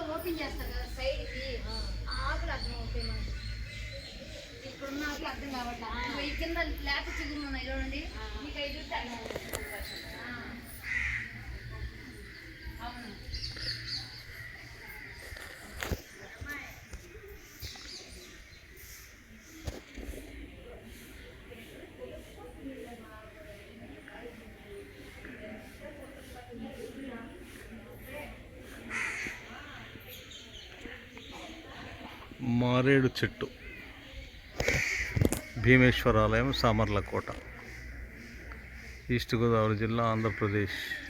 సింగిల్గా ఓపెన్ చేస్తారు కదా సైడ్కి ఆ. ఆకులు అర్థం మనకి. ఇప్పుడున్న ఆకులు అర్థం కావట్లేదు ఈ కింద లేత చిగురు ఉన్నాయి చూడండి. మీకు ఐదు మారేడు చెట్టు. భీమేశ్వరాలయం సామర్లకోట. ఈస్ట్ గోదావరి జిల్లా ఆంధ్రప్రదేశ్.